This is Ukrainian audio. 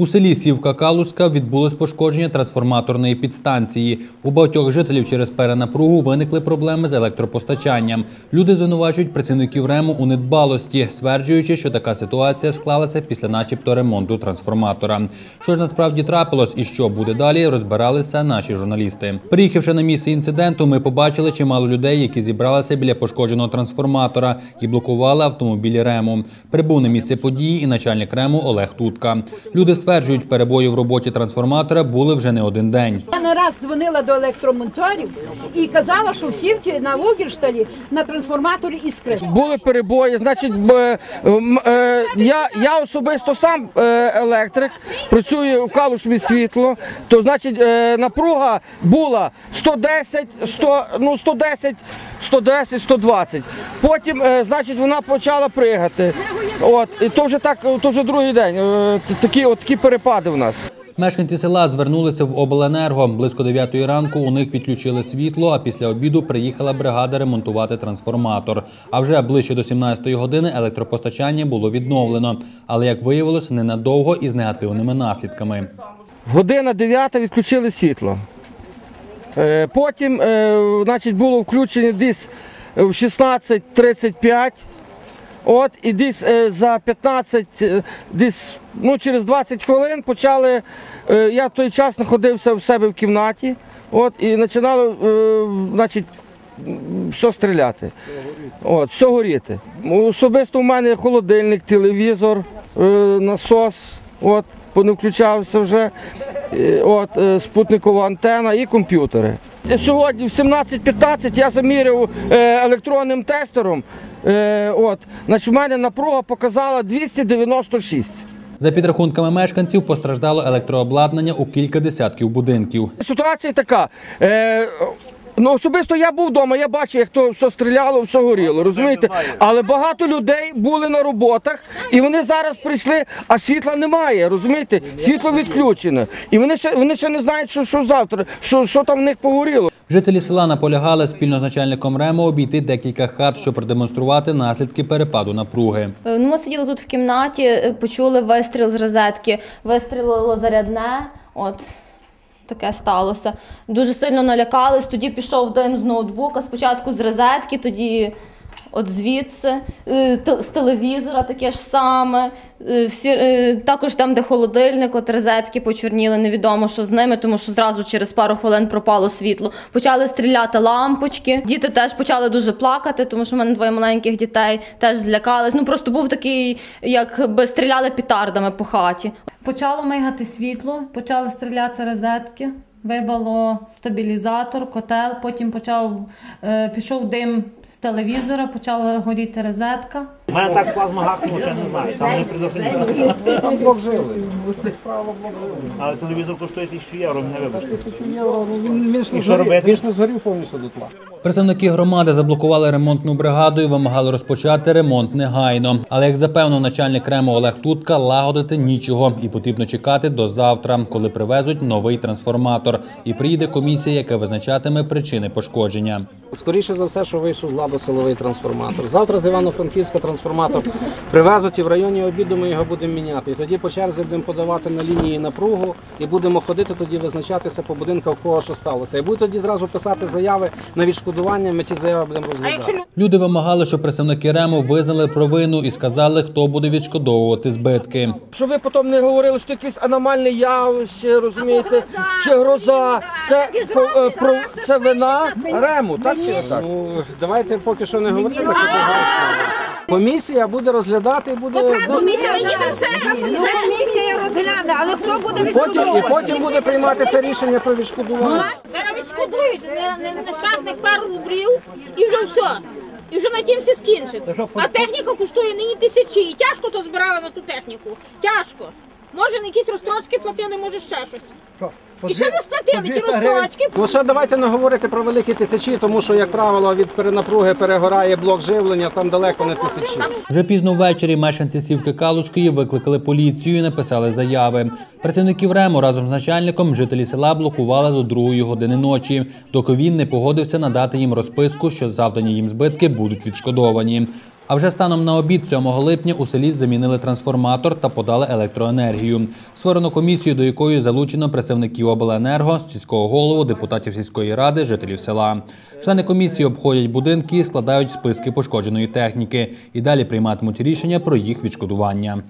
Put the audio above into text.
У селі Сівка Калузька відбулось пошкодження трансформаторної підстанції. У багатьох жителів через перенапругу виникли проблеми з електропостачанням. Люди звинувачують працівників РЕМу у недбалості, стверджуючи, що така ситуація склалася після начебто ремонту трансформатора. Що ж насправді трапилось і що буде далі, розбиралися наші журналісти. Приїхавши на місце інциденту, ми побачили чимало людей, які зібралися біля пошкодженого трансформатора і блокували автомобілі РЕМу. Прибув на місце події і начальник РЕМу Олег Тутка. Люди стверджують, перебої в роботі трансформатора були вже не один день. Я не раз дзвонила до електромонторів і казала, що в сівці на Вугіршталі на трансформаторі іскри. Були перебої, значить, б- м- е, я, я особисто сам е, електрик, працюю в Калушмі світло, то значить е, напруга була 110, 100, ну 110, 110, 120. Потім, е, значить, вона почала пригати. От, і то вже так, то вже другий день. е, Такі, от, такі перепади в нас. Мешканці села звернулися в обленерго. Близько 9 ранку у них відключили світло, а після обіду приїхала бригада ремонтувати трансформатор. А вже ближче до 17 години електропостачання було відновлено. Але як виявилось, ненадовго і з негативними наслідками. Година 9 відключили світло. Е, Потім е, значить, було включення десь в 16.35. От, і десь е, за 15, е, десь, ну, через 20 хвилин почали. Я в той час знаходився в себе в кімнаті. От, і починало е, значить, все стріляти. От, все горіти. Особисто у мене холодильник, телевізор, насос. От, не включався вже. Е, От, е, спутникова антена і комп'ютери. Сьогодні в 17.15 я заміряв е, електронним тестером. Е, От, значить, у мене напруга показала 296. За підрахунками мешканців, постраждало електрообладнання у кілька десятків будинків. Ситуація така. Е, ну, особисто я був вдома, я бачив, як то все стріляло, все горіло, розумієте? Але багато людей були на роботах, і вони зараз прийшли, а світла немає, розумієте? Світло відключено. І вони ще, вони ще не знають, що, що завтра, що, що там в них погоріло. Жителі села наполягали спільно з начальником РЕМу обійти декілька хат, щоб продемонструвати наслідки перепаду напруги. Е, Ну, ми сиділи тут в кімнаті, е, почули вистріл з розетки, вистрілило зарядне. От таке сталося. Дуже сильно налякались. Тоді пішов дим з ноутбука, спочатку з розетки, тоді от звідси, Е, з телевізора таке ж саме. Е, Всі, е, також там, де холодильник, от розетки почорніли, невідомо, що з ними, тому що зразу через пару хвилин пропало світло. Почали стріляти лампочки. Діти теж почали дуже плакати, тому що в мене двоє маленьких дітей теж злякались. Ну просто був такий, якби стріляли пітардами по хаті. Почало мигати світло, почали стріляти розетки, вибало стабілізатор, котел, потім почав, е, пішов дим з телевізора, почала горіти розетка. У мене так плазма гакнула, що я не знаю. Сам не предохранив. Там блок жили. Але телевізор коштує тисячу євро, мене вибачте. Тисячу євро, ну він, він ж не І що згорів, робити? він ж не згорів повністю дотла. Представники громади заблокували ремонтну бригаду і вимагали розпочати ремонт негайно. Але як запевнив начальник РЕМу Олег Тутка, лагодити нічого і потрібно чекати до завтра, коли привезуть новий трансформатор. І приїде комісія, яка визначатиме причини пошкодження. Скоріше за все, що вийшов з ладу силовий трансформатор. Завтра з Івано-Франківська трансформатор привезуть і в районі обіду ми його будемо міняти. І тоді по черзі будемо подавати на лінії напругу і будемо ходити тоді визначатися по будинках, в кого що сталося. І будуть тоді зразу писати заяви на відшкодування, ми ті заяви будемо розглядати. Люди вимагали, щоб представники РЕМу визнали провину і сказали, хто буде відшкодовувати збитки. Щоб ви потім не говорили, що якесь аномальне явище, розумієте, чи гроза. Це, про- це вина рему, так чи не так? Ну, давайте поки що не говорити. так однозначно. Комісія буде розглядати і буде. Комісія розгляне, але хто буде потім, і потім буде прийматися рішення про відшкодування. Зараз відшкодують не, не, нещасних пару рублів і вже все. І вже на тім все скінчить. А техніка коштує нині тисячі. І тяжко то збирали на ту техніку. Тяжко. Може, на якісь розстрочки платили, може ще щось. І ще не сплатили ті розстрочки. Ну ще давайте не говорити про великі тисячі, тому що, як правило, від перенапруги перегорає блок живлення, там далеко не тисячі. Вже пізно ввечері мешканці сівки Калузької викликали поліцію і написали заяви. Працівників РЕМу разом з начальником жителі села блокували до другої години ночі, доки він не погодився надати їм розписку, що завдані їм збитки будуть відшкодовані. А вже станом на обід 7 липня у селі замінили трансформатор та подали електроенергію. Створено комісію, до якої залучено представників обленерго, сільського голову, депутатів сільської ради, жителів села. Члени комісії обходять будинки, складають списки пошкодженої техніки і далі прийматимуть рішення про їх відшкодування.